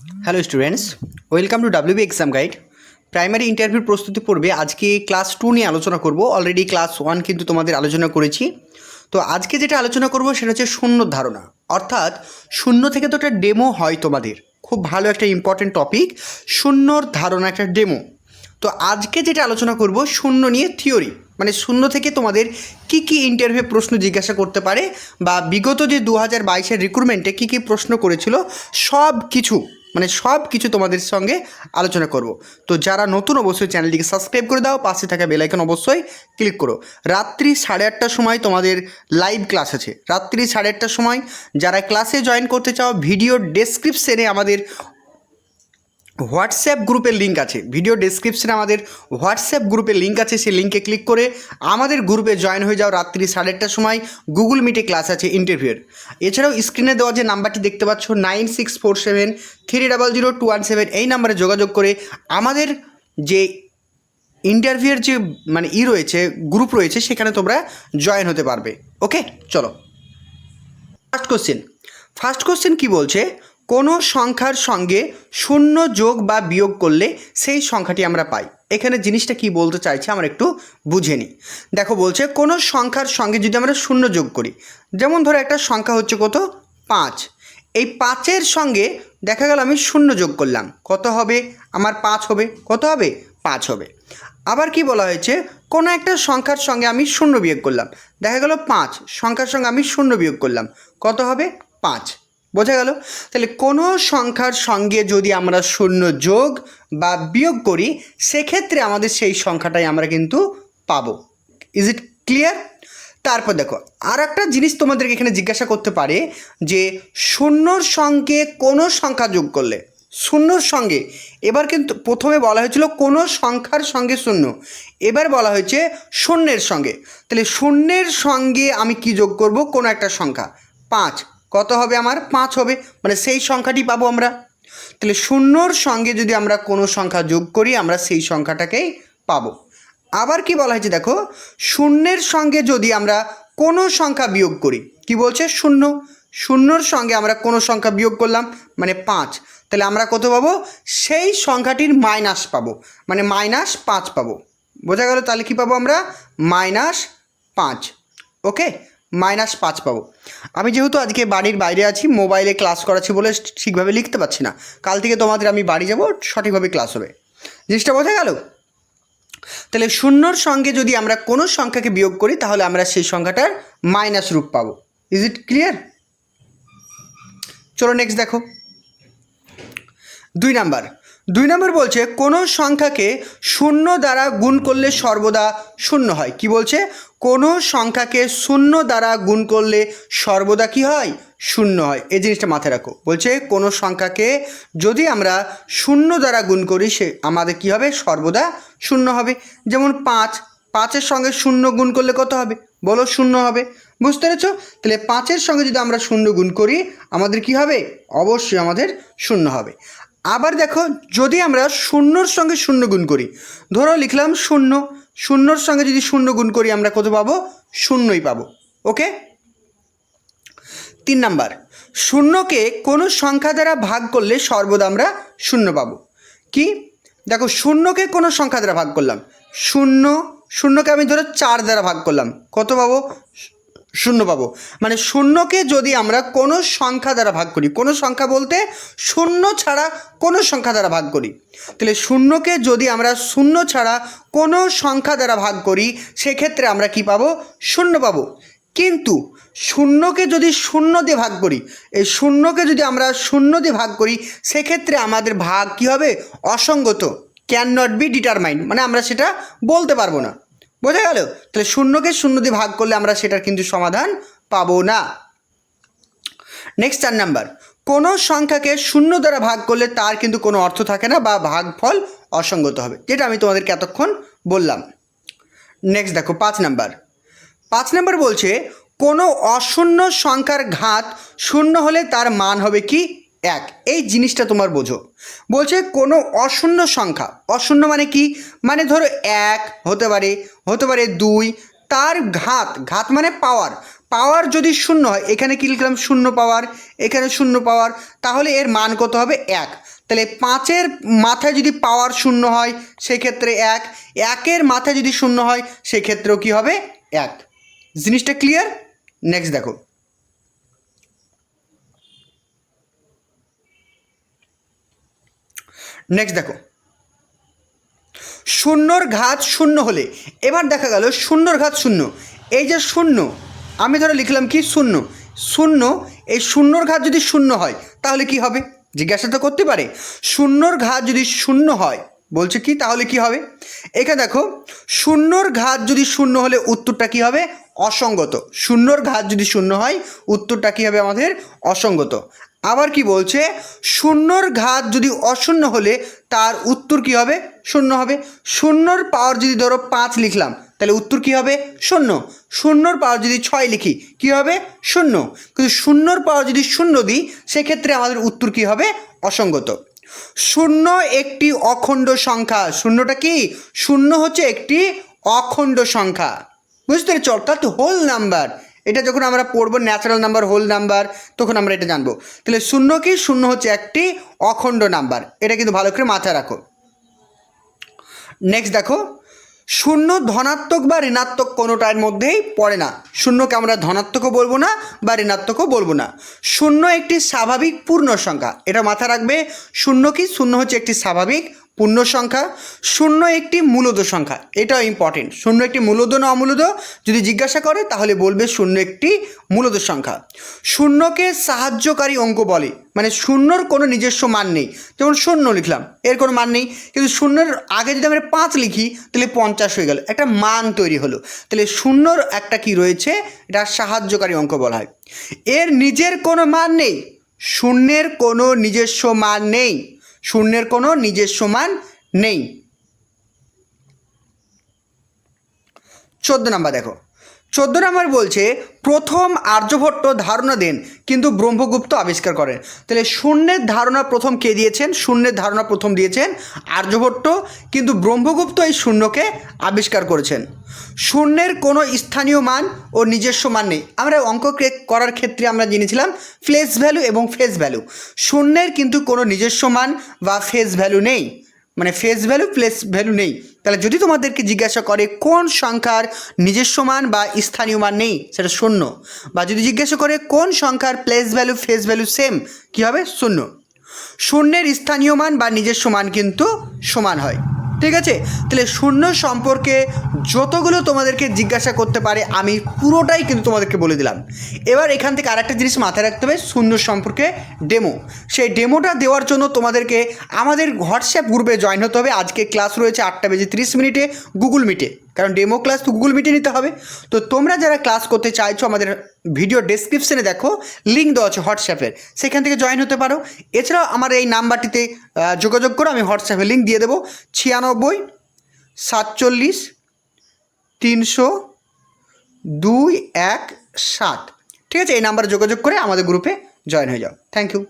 Hello students welcome to WB exam guide primary interview প্রস্তুতি পড়বে আজকে ক্লাস টু নিয়ে আলোচনা করব। অলরেডি ক্লাস ওয়ান কিন্তু তোমাদের আলোচনা করেছি। তো আজকে যেটা আলোচনা করব সেটা হচ্ছে শূন্য ধারণা। অর্থাৎ শূন্য থেকে তো একটা ডেমো হয় তোমাদের। খুব ভালো একটা ইম্পর্টেন্ট টপিক শূন্যর ধারণা একটা ডেমো তো আজকে যেটা আলোচনা করব শূন্য নিয়ে থিওরি মানে শূন্য থেকে তোমাদের কি কি ইন্টারভিউ প্রশ্ন জিজ্ঞাসা করতে পারে বা বিগত যে দু হাজার বাইশের রিক্রুটমেন্টে কী কী প্রশ্ন করেছিল সব কিছু মানে সব কিছু তোমাদের সঙ্গে আলোচনা করব। তো যারা নতুন অবশ্যই চ্যানেলটিকে সাবস্ক্রাইব করে দাও, পাশে থাকা বেলাইকন অবশ্যই ক্লিক করো। রাত্রি সাড়ে আটটার সময় তোমাদের লাইভ ক্লাস আছে। রাত্রি সাড়ে আটটার সময় যারা ক্লাসে জয়েন করতে চাও ভিডিও ডেসক্রিপশনে আমাদের হোয়াটসঅ্যাপ গ্রুপের লিঙ্ক আছে। ভিডিও ডেসক্রিপশনে আমাদের হোয়াটসঅ্যাপ গ্রুপের লিঙ্ক আছে, সেই লিঙ্কে ক্লিক করে আমাদের গ্রুপে জয়েন হয়ে যাও রাত্রি সাড়ে আটটার সময়। গুগল মিটে ক্লাস আছে ইন্টারভিউয়ের এছাড়াও স্ক্রিনে দেওয়া যে নাম্বারটি দেখতে পাচ্ছ nine six four seven three double zero two one seven এই নাম্বারে যোগাযোগ করে আমাদের যে ইন্টারভিউয়ের যে মানে ই রয়েছে গ্রুপ রয়েছে, সেখানে তোমরা জয়েন হতে পারবে। ওকে চলো। ফার্স্ট কোশ্চেন ফার্স্ট কোশ্চেন কি বলছে? কোনো সংখ্যার সঙ্গে শূন্য যোগ বা বিয়োগ করলে সেই সংখ্যাটি আমরা পাই। এখানে জিনিসটা কি বলতে চাইছে আমরা একটু বুঝে নিই। দেখো বলছে, কোনো সংখ্যার সঙ্গে যদি আমরা শূন্য যোগ করি, যেমন ধরো একটা সংখ্যা হচ্ছে কত? পাঁচ। এই পাঁচের সঙ্গে দেখা গেল আমি শূন্য যোগ করলাম। কত হবে? আমার পাঁচ হবে। কত হবে? পাঁচ হবে। আবার কি বলা হয়েছে? কোনো একটা সংখ্যার সঙ্গে আমি শূন্য বিয়োগ করলাম। দেখা গেল পাঁচ। সংখ্যার সঙ্গে আমি শূন্য বিয়োগ করলাম। কত হবে? পাঁচ। বোঝা গেল? তাহলে কোনো সংখ্যার সঙ্গে যদি আমরা শূন্য যোগ বা বিয়োগ করি, সেক্ষেত্রে আমাদের সেই সংখ্যাটাই আমরা কিন্তু পাবো। ইজ ইট ক্লিয়ার তারপর দেখো আর একটা জিনিস তোমাদেরকে এখানে জিজ্ঞাসা করতে পারে যে শূন্যর সঙ্গে কোনো সংখ্যা যোগ করলে, শূন্যর সঙ্গে, এবার কিন্তু প্রথমে বলা হয়েছিল কোনো সংখ্যার সঙ্গে শূন্য, এবার বলা হয়েছে শূন্যের সঙ্গে। তাহলে শূন্যের সঙ্গে আমি কি যোগ করব? কোনো একটা সংখ্যা, পাঁচ। কত হবে আমার? পাঁচ হবে। মানে সেই সংখ্যাটি পাবো আমরা। তাহলে শূন্যর সঙ্গে যদি আমরা কোনো সংখ্যা যোগ করি, আমরা সেই সংখ্যাটাকেই পাবো। আবার কি বলা হয়েছে দেখো? শূন্যের সঙ্গে যদি আমরা কোনো সংখ্যা বিয়োগ করি, কি বলছে? শূন্য। শূন্যর সঙ্গে আমরা কোনো সংখ্যা বিয়োগ করলাম মানে পাঁচ। তাহলে আমরা কত পাবো? সেই সংখ্যাটির মাইনাস পাবো। মানে মাইনাস পাঁচ পাবো। বোঝা গেল? তাহলে কী পাবো আমরা? মাইনাস পাঁচ। ওকে? মাইনাস পাঁচ পাবো। আমি যেহেতু আজকে বাড়ির বাইরে আছি, মোবাইলে ক্লাস করাচ্ছি বলে ঠিকভাবে লিখতে পারছি না। কাল থেকে তোমাদের আমি বাড়ি যাব, সঠিকভাবে ক্লাস হবে। জিনিসটা বোঝা গেল? তাহলে শূন্যর সঙ্গে যদি আমরা কোনো সংখ্যাকে বিয়োগ করি, তাহলে আমরা সেই সংখ্যাটার মাইনাস রূপ পাবো। ইজ ইট ক্লিয়ার চলো নেক্সট দেখো। দুই নাম্বার। দুই নম্বর বলছে, কোনো সংখ্যাকে শূন্য দ্বারা গুণ করলে সর্বদা শূন্য হয়। কি বলছে? কোনো সংখ্যাকে শূন্য দ্বারা গুণ করলে সর্বদা কি হয়? শূন্য হয়। এই জিনিসটা মাথায় রাখো। বলছে, কোনো সংখ্যাকে যদি আমরা শূন্য দ্বারা গুণ করি, সে আমাদের কি হবে? সর্বদা শূন্য হবে। যেমন পাঁচ, পাঁচের সঙ্গে শূন্য গুণ করলে কত হবে? বলো শূন্য হবে। বুঝতে পেরেছ? তাহলে পাঁচের সঙ্গে যদি আমরা শূন্য গুণ করি, আমাদের কি হবে? অবশ্যই আমাদের শূন্য হবে। আবার দেখো, যদি আমরা শূন্যর সঙ্গে শূন্য গুণ করি, ধরো লিখলাম শূন্য। শূন্যর সঙ্গে যদি শূন্য গুণ করি, আমরা কত পাবো? শূন্যই পাবো। ওকে? তিন নাম্বার। শূন্যকে কোনো সংখ্যা দ্বারা ভাগ করলে সর্বদা আমরা শূন্য পাবো। কি? দেখো, শূন্যকে কোনো সংখ্যা দ্বারা ভাগ করলাম। শূন্য, শূন্যকে আমি ধরো চার দ্বারা ভাগ করলাম। কত পাবো? শূন্য পাবো। মানে শূন্যকে যদি আমরা কোনো সংখ্যা দ্বারা ভাগ করি, কোনো সংখ্যা বলতে শূন্য ছাড়া কোনো সংখ্যা দ্বারা ভাগ করি। তাহলে শূন্যকে যদি আমরা শূন্য ছাড়া কোনো সংখ্যা দ্বারা ভাগ করি, সেক্ষেত্রে আমরা কি পাবো? শূন্য পাবো। কিন্তু শূন্যকে যদি শূন্য দিয়ে ভাগ করি, এই শূন্যকে যদি আমরা শূন্য দিয়ে ভাগ করি, সেক্ষেত্রে আমাদের ভাগ কি হবে? অসঙ্গত। ক্যান নট বি ডিটারমাইন্ড মানে আমরা সেটা বলতে পারব না। বোঝা গেল? তাহলে শূন্যকে শূন্য দিয়ে ভাগ করলে আমরা সেটার কিন্তু সমাধান পাবো না। নেক্সট চার নাম্বার কোনো সংখ্যাকে শূন্য দ্বারা ভাগ করলে তার কিন্তু কোনো অর্থ থাকে না বা ভাগফল অসঙ্গত হবে, যেটা আমি তোমাদেরকে এতক্ষণ বললাম। নেক্সট দেখো, পাঁচ নাম্বার পাঁচ নাম্বার বলছে, কোনো অশূন্য সংখ্যার ঘাত শূন্য হলে তার মান হবে কি? এক, এই জিনিসটা তোমার বোঝো। বলছে কোনো অশূন্য সংখ্যা, অশূন্য মানে কি? মানে ধরো এক হতে পারে হতে পারে দুই, তার ঘাত ঘাত মানে পাওয়ার পাওয়ার যদি শূন্য হয়, এখানে কি লিখলাম? শূন্য পাওয়ার এখানে শূন্য পাওয়ার তাহলে এর মান কত হবে? এক। তাহলে পাঁচের মাথায় যদি পাওয়ার শূন্য হয়, সেক্ষেত্রে এক। একের মাথায় যদি শূন্য হয়, সেক্ষেত্রেও কী হবে? এক। জিনিসটা ক্লিয়ার নেক্সট দেখো। নেক্সট দেখো। শূন্যর ঘাত শূন্য হলে, এবার দেখা গেল শূন্যর ঘাত শূন্য। এই যে শূন্য, আমি ধরো লিখলাম কি? শূন্য। শূন্য, এই শূন্যর ঘাত যদি শূন্য হয়, তাহলে কি হবে? জিজ্ঞাসা তো করতে পারে। শূন্যর ঘাত যদি শূন্য হয়, বলছে কি? তাহলে কি হবে? এখানে দেখো, শূন্যর ঘাত যদি শূন্য হলে উত্তরটা কি হবে? অসঙ্গত। শূন্যর ঘাত যদি শূন্য হয়, উত্তরটা কি হবে আমাদের? অসঙ্গত। আবার কি বলছে? শূন্যর ঘাত যদি অশূন্য হলে তার উত্তর কি হবে? শূন্য হবে। শূন্যর পাওয়ার যদি ধরো পাঁচ লিখলাম, তাহলে উত্তর কি হবে? শূন্য। শূন্যর পাওয়ার যদি ছয় লিখি, কি হবে? শূন্য। কিন্তু শূন্যর পাওয়ার যদি শূন্য দিই, সেক্ষেত্রে আমাদের উত্তর কি হবে? অসঙ্গত। শূন্য একটি অখণ্ড সংখ্যা। শূন্যটা কি? শূন্য হচ্ছে একটি অখণ্ড সংখ্যা। বুঝতে পেরেছ? অর্থাৎ হোল নাম্বার এটা যখন আমরা পড়ব ন্যাচারাল নাম্বার হোল নাম্বার তখন আমরা এটা জানব। তাহলে শূন্য কি? শূন্য হচ্ছে একটি অখণ্ড নাম্বার এটা কিন্তু ভালো করে মাথায় রাখো। নেক্সট দেখো, শূন্য ধনাত্মক বা ঋণাত্মক কোনোটার মধ্যেই পড়ে না। শূন্যকে আমরা ধনাত্মকও বলব না বা ঋণাত্মকও বলব না। শূন্য একটি স্বাভাবিক পূর্ণ সংখ্যা। এটা মাথায় রাখবে, শূন্য কি? শূন্য হচ্ছে একটি স্বাভাবিক পূর্ণ সংখ্যা, শূন্য একটি মূলদ সংখ্যা। এটাও ইম্পর্টেন্ট শূন্য একটি মূলদ না অমূলদ, যদি জিজ্ঞাসা করে, তাহলে বলবে শূন্য একটি মূলদ সংখ্যা। শূন্যকে সাহায্যকারী অঙ্ক বলে। মানে শূন্যর কোনো নিজস্ব মান নেই। যেমন শূন্য লিখলাম, এর কোনো মান নেই। কিন্তু শূন্যের আগে যদি আমরা পাঁচ লিখি, তাহলে পঞ্চাশ হয়ে গেল। একটা মান তৈরি হলো। তাহলে শূন্যর একটা কি রয়েছে? এটা সাহায্যকারী অঙ্ক বলা হয়। এর নিজের কোনো মান নেই। শূন্যের কোনো নিজস্ব মান নেই। শূন্যের কোনো নিজস্ব মান নেই। চোদ্দ নাম্বার দেখো। চোদ্দ নাম্বার বলছে, প্রথম আর্যভট্ট ধারণা দেন, কিন্তু ব্রহ্মগুপ্ত আবিষ্কার করেন। তাহলে শূন্যের ধারণা প্রথম কে দিয়েছেন? শূন্যের ধারণা প্রথম দিয়েছেন আর্যভট্ট, কিন্তু ব্রহ্মগুপ্ত এই শূন্যকে আবিষ্কার করেছেন। শূন্যের কোনো স্থানীয় মান ও নিজস্ব মান নেই। আমরা অঙ্ক ক্রে- করার ক্ষেত্রে আমরা জেনেছিলাম ফ্লেস ভ্যালু এবং ফেস ভ্যালু। শূন্যের কিন্তু কোনো নিজস্ব মান বা ফেস ভ্যালু নেই। মানে ফেস ভ্যালু প্লেস ভ্যালু নেই। তাহলে যদি তোমাদেরকে জিজ্ঞাসা করে কোন সংখ্যার নিজস্ব মান বা স্থানীয় মান নেই, সেটা শূন্য। বা যদি জিজ্ঞাসা করে কোন সংখ্যার place value face value same কী হবে? শূন্য। শূন্যের স্থানীয় মান বা নিজস্ব মান কিন্তু সমান হয়। ঠিক আছে? তাহলে শূন্য সম্পর্কে যতগুলো তোমাদেরকে জিজ্ঞাসা করতে পারে, আমি পুরোটাই কিন্তু তোমাদেরকে বলে দিলাম। এবার এখান থেকে আরেকটা জিনিস মাথায় রাখতে হবে, শূন্য সম্পর্কে ডেমো সেই ডেমোটা দেওয়ার জন্য তোমাদেরকে আমাদের হোয়াটসঅ্যাপ গ্রুপে জয়েন হতে হবে। আজকে ক্লাস রয়েছে আটটা বেজে তিরিশ মিনিটে গুগল মিটে কারণ ডেমো ক্লাস তো গুগল মিটে নিতে হবে। তো তোমরা যারা ক্লাস করতে চাইছো আমাদের ভিডিও ডেসক্রিপশনে দেখো লিঙ্ক দেওয়া আছে হোয়াটসঅ্যাপের সেখান থেকে জয়েন হতে পারো। এছাড়াও আমার এই নাম্বারটিতে যোগাযোগ করো, আমি হোয়াটসঅ্যাপে লিঙ্ক দিয়ে দেবো। ছিয়ানব্বই, সাতচল্লিশ, তিনশো দুই এক সাত। ঠিক আছে, এই নাম্বারে যোগাযোগ করে আমাদের গ্রুপে জয়েন হয়ে যাও। Thank you